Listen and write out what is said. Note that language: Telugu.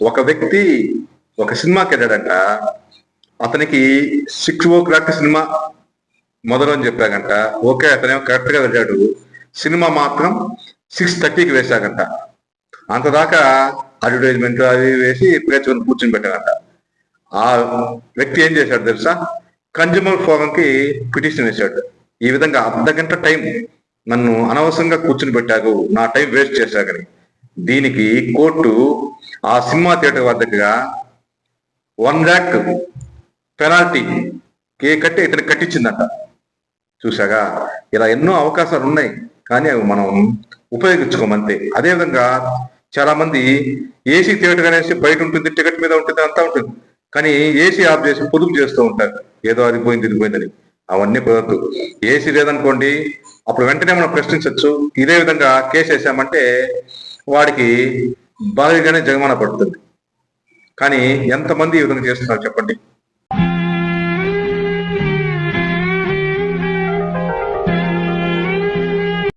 ఒక వ్యక్తి ఒక సినిమాకి వెళ్ళాడంట అతనికి సిక్స్ ఓ క్లాక్ సినిమా మొదలు అని చెప్పాకంట ఓకే అతనేమో కరెక్ట్గా వెళ్ళాడు. సినిమా మాత్రం సిక్స్ థర్టీకి వేశాకంట అంతదాకా అడ్వర్టైజ్మెంట్ అవి వేసి ప్రేక్షకులను కూర్చొని పెట్టాకంట ఆ వ్యక్తి ఏం చేశాడు తెలుసా? కన్జ్యూమర్ ఫోరం కి పిటిషన్ వేశాడు. ఈ విధంగా అర్ధ గంట టైం నన్ను అనవసరంగా కూర్చుని పెట్టారు నా టైం వేస్ట్ చేశాకని దీనికి కోర్టు ఆ సినిమా థియేటర్ వద్దగా వన్ ల్యాక్ పెనాల్టీ కే కట్టి ఇతను కట్టించిందంట. చూసాగా ఇలా ఎన్నో అవకాశాలు ఉన్నాయి కానీ అవి మనం ఉపయోగించుకోమంతే. అదేవిధంగా చాలా మంది ఏసీ థియేటర్ అనేసి బయట ఉంటుంది టికెట్ మీద ఉంటుంది అంతా ఉంటుంది. కానీ ఏసీ ఆఫ్ చేసి పొదుపు చేస్తూ ఉంటారు. ఏదో అది పోయింది ఇది పోయిందని. అవన్నీ కుదరదు. ఏసీ లేదనుకోండి అప్పుడు వెంటనే మనం ప్రశ్నించవచ్చు ఇదే విధంగా కేసు వేసామంటే వాడికి భారీగానే జరిమానా పడుతుంది. కానీ ఎంతమంది ఈ విధంగా చేస్తున్నారు చెప్పండి?